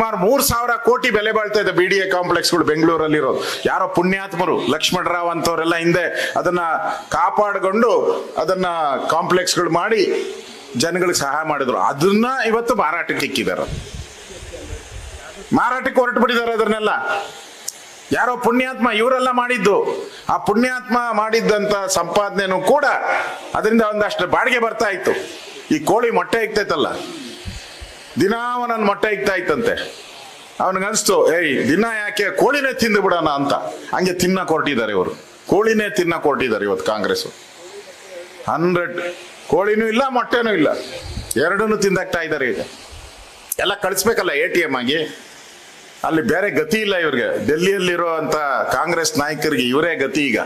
ಮೂರ್ ಸಾವಿರ ಕೋಟಿ ಬೆಲೆ ಬಾಳ್ತಾ ಇದೆ ಬಿ ಡಿ ಎ ಕಾಂಪ್ಲೆಕ್ಸ್ಗಳು ಬೆಂಗಳೂರಲ್ಲಿರೋದು. ಯಾರೋ ಪುಣ್ಯಾತ್ಮರು, ಲಕ್ಷ್ಮಣರಾವ್ ಅಂತವರೆಲ್ಲ ಹಿಂದೆ ಅದನ್ನ ಕಾಪಾಡಿಕೊಂಡು ಅದನ್ನ ಕಾಂಪ್ಲೆಕ್ಸ್ಗಳು ಮಾಡಿ ಜನಗಳಿಗೆ ಸಹಾಯ ಮಾಡಿದ್ರು. ಅದನ್ನ ಇವತ್ತು ಮಾರಾಟಕ್ಕೆ ಇಕ್ಕಿದಾರ ಮಾರಾಟಕ್ಕೆ ಹೊರಟು ಬಿಟ್ಟಿದ್ದಾರೆ ಅದನ್ನೆಲ್ಲ. ಯಾರೋ ಪುಣ್ಯಾತ್ಮ ಇವರೆಲ್ಲ ಮಾಡಿದ್ದು. ಆ ಪುಣ್ಯಾತ್ಮ ಮಾಡಿದ್ದಂತ ಸಂಪಾದನೆನೂ ಕೂಡ ಅದರಿಂದ ಒಂದಷ್ಟು ಬಾಡಿಗೆ ಬರ್ತಾ ಇತ್ತು. ಈ ಕೋಳಿ ಮೊಟ್ಟೆ ಇಕ್ತೈತಲ್ಲ. ದಿನ ಅವನನ್ನು ಮೊಟ್ಟೆ ಇಕ್ತಾ ಇತ್ತಂತೆ ಅವನಿಗನ್ಸ್ತು, ಏಯ್, ದಿನ ಯಾಕೆ ಕೋಳಿನೇ ತಿಂದು ಬಿಡೋಣ ಅಂತ. ಹಂಗೆ ತಿನ್ನ ಕೊರಟಿದ್ದಾರೆ ಇವರು. ಕೋಳಿನೇ ತಿನ್ನ ಕೊರಟಿದ್ದಾರೆ ಇವತ್ತು ಕಾಂಗ್ರೆಸ್ ಹಂಡ್ರೆಡ್ ಕೋಳಿನೂ ಇಲ್ಲ, ಮೊಟ್ಟೆನೂ ಇಲ್ಲ. ಎರಡನ್ನೂ ತಿಂದಾಗ್ತಾ ಇದ್ದಾರೆ ಈಗ. ಎಲ್ಲ ಕಳಿಸ್ಬೇಕಲ್ಲ ಎ ಟಿ ಎಂ ಆಗಿ. ಅಲ್ಲಿ ಬೇರೆ ಗತಿ ಇಲ್ಲ ಇವ್ರಿಗೆ. ಡೆಲ್ಲಿಯಲ್ಲಿರೋ ಅಂತ ಕಾಂಗ್ರೆಸ್ ನಾಯಕರಿಗೆ ಇವರೇ ಗತಿ ಈಗ.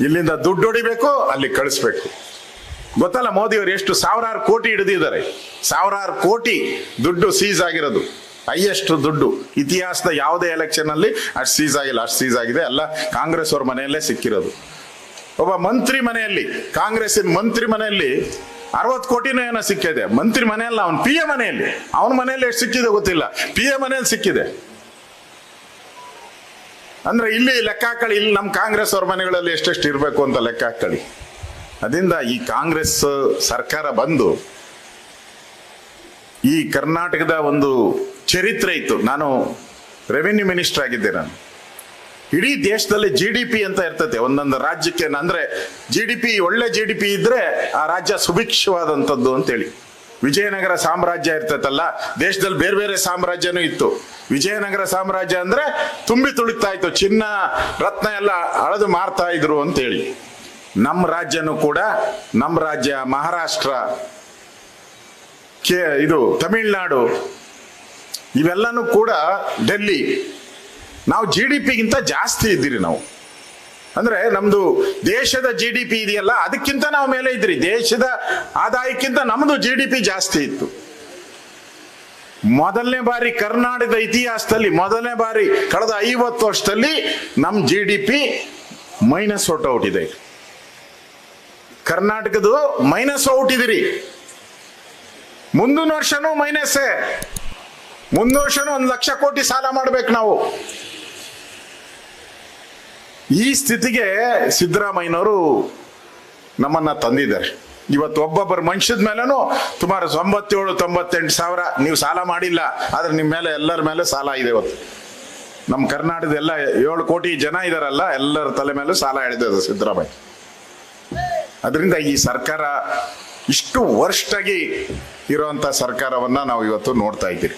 ಇಲ್ಲಿಂದ ದುಡ್ಡು ಹೊಡಿಬೇಕು, ಅಲ್ಲಿ ಕಳಿಸ್ಬೇಕು. ಗೊತ್ತಲ್ಲ ಮೋದಿ ಅವರು ಎಷ್ಟು ಸಾವಿರಾರು ಕೋಟಿ ಹಿಡಿದಿದ್ದಾರೆ. ಸಾವಿರಾರು ಕೋಟಿ ದುಡ್ಡು ಸೀಸ್ ಆಗಿರೋದು. ಹೈಯೆಸ್ಟ್ ದುಡ್ಡು. ಇತಿಹಾಸದ ಯಾವುದೇ ಎಲೆಕ್ಷನ್ ಅಲ್ಲಿ ಅಷ್ಟು ಸೀಸ್ ಆಗಿಲ್ಲ, ಅಷ್ಟು ಸೀಸ್ ಆಗಿದೆ. ಅಲ್ಲ, ಕಾಂಗ್ರೆಸ್ ಅವ್ರ ಮನೆಯಲ್ಲೇ ಸಿಕ್ಕಿರೋದು. ಒಬ್ಬ ಮಂತ್ರಿ ಮನೆಯಲ್ಲಿ, ಕಾಂಗ್ರೆಸ್ಸಿನ ಮಂತ್ರಿ ಮನೆಯಲ್ಲಿ ಅರವತ್ತು ಕೋಟಿನೂ ಏನೋ ಸಿಕ್ಕಿದೆ. ಮಂತ್ರಿ ಮನೆಯಲ್ಲ ಅವನ್ ಪಿ ಎ ಮನೆಯಲ್ಲಿ. ಅವನ ಮನೆಯಲ್ಲಿ ಎಷ್ಟು ಸಿಕ್ಕಿದೆ ಗೊತ್ತಿಲ್ಲ. ಪಿ ಎ ಮನೆಯಲ್ಲಿ ಸಿಕ್ಕಿದೆ. ಅಂದ್ರೆ ಇಲ್ಲಿ ಲೆಕ್ಕ ಹಾಕಳಿ ಇಲ್ಲಿ ನಮ್ಮ ಕಾಂಗ್ರೆಸ್ ಅವ್ರ ಮನೆಗಳಲ್ಲಿ ಎಷ್ಟೆಷ್ಟು ಇರಬೇಕು ಅಂತ ಲೆಕ್ಕ ಹಾಕಳಿ ಅದರಿಂದ ಈ ಕಾಂಗ್ರೆಸ್ ಸರ್ಕಾರ ಬಂದು ಈ ಕರ್ನಾಟಕದ ಒಂದು ಚರಿತ್ರೆ ಇತ್ತು. ನಾನು ರೆವಿನ್ಯೂ ಮಿನಿಸ್ಟರ್ ಆಗಿದ್ದೆ ನಾನು. ಇಡೀ ದೇಶದಲ್ಲಿ ಜಿ ಡಿ ಪಿ ಅಂತ ಇರ್ತದೆ ಒಂದೊಂದು ರಾಜ್ಯಕ್ಕೆ ಅಂದ್ರೆ ಜಿ ಡಿ ಪಿ ಒಳ್ಳೆ ಜಿ ಡಿ ಪಿ ಇದ್ರೆ ಆ ರಾಜ್ಯ ಸುಭಿಕ್ಷವಾದಂಥದ್ದು ಅಂತೇಳಿ. ವಿಜಯನಗರ ಸಾಮ್ರಾಜ್ಯ ಇರ್ತೈತಲ್ಲ, ದೇಶದಲ್ಲಿ ಬೇರೆ ಬೇರೆ ಸಾಮ್ರಾಜ್ಯನೂ ಇತ್ತು. ವಿಜಯನಗರ ಸಾಮ್ರಾಜ್ಯ ಅಂದ್ರೆ ತುಂಬಿ ತುಳಿತಾ ಇತ್ತು. ಚಿನ್ನ, ರತ್ನ ಎಲ್ಲ ಅಳದು ಮಾರ್ತಾ ಇದ್ರು ಅಂತೇಳಿ. ನಮ್ಮ ರಾಜ್ಯನೂ ಕೂಡ ನಮ್ಮ ರಾಜ್ಯ ಮಹಾರಾಷ್ಟ್ರ, ಕೇ, ಇದು ತಮಿಳ್ನಾಡು, ಇವೆಲ್ಲನೂ ಕೂಡ ಡೆಲ್ಲಿ. ನಾವು ಜಿ ಡಿ ಪಿಗಿಂತ ಜಾಸ್ತಿ ಇದ್ದೀರಿ ನಾವು. ಅಂದ್ರೆ ನಮ್ದು ದೇಶದ ಜಿ ಡಿ ಪಿ ಇದೆಯಲ್ಲ, ಅದಕ್ಕಿಂತ ನಾವು ಮೇಲೆ ಇದ್ರಿ ದೇಶದ ಆದಾಯಕ್ಕಿಂತ ನಮ್ದು ಜಿ ಡಿ ಪಿ ಜಾಸ್ತಿ ಇತ್ತು. ಮೊದಲನೇ ಬಾರಿ ಕರ್ನಾಟಕದ ಇತಿಹಾಸದಲ್ಲಿ, ಮೊದಲನೇ ಬಾರಿ ಕಳೆದ ಐವತ್ತು ವರ್ಷದಲ್ಲಿ ನಮ್ಮ ಜಿ ಡಿ ಪಿ ಮೈನಸ್ ಹೊರಟೋಟಿದೆ ಕರ್ನಾಟಕದ ಮೈನಸ್ ಔಟ್ ಇದ್ದೀರಿ. ಮುಂದಿನ ವರ್ಷನೂ ಮೈನಸ್ಸೇ ಮುಂದಿನ ವರ್ಷನೂ ಒಂದು ಲಕ್ಷ ಕೋಟಿ ಸಾಲ ಮಾಡ್ಬೇಕು ನಾವು. ಈ ಸ್ಥಿತಿಗೆ ಸಿದ್ದರಾಮಯ್ಯನವರು ನಮ್ಮನ್ನ ತಂದಿದ್ದಾರೆ. ಇವತ್ತು ಒಬ್ಬೊಬ್ಬರ ಮನುಷ್ಯದ ಮೇಲೂ ಸುಮಾರು ತೊಂಬತ್ತೇಳು, ತೊಂಬತ್ತೆಂಟು ಸಾವಿರ ನೀವು ಸಾಲ ಮಾಡಿಲ್ಲ. ಆದ್ರೆ ನಿಮ್ಮ ಮೇಲೆ ಎಲ್ಲರ ಮೇಲೆ ಸಾಲ ಇದೆ ಇವತ್ತು. ನಮ್ಮ ಕರ್ನಾಟಕದ ಎಲ್ಲ ಏಳು ಕೋಟಿ ಜನ ಇದಾರಲ್ಲ, ಎಲ್ಲರ ತಲೆ ಮೇಲೆ ಸಾಲ ಎಳೆದಿದೆ ಸಿದ್ದರಾಮಯ್ಯ. ಅದರಿಂದ ಈ ಸರ್ಕಾರ ಇಷ್ಟು ವರ್ಷ್ಟಾಗಿ ಇರುವಂತ ಸರ್ಕಾರವನ್ನ ನಾವು ಇವತ್ತು ನೋಡ್ತಾ ಇದ್ದೀವಿ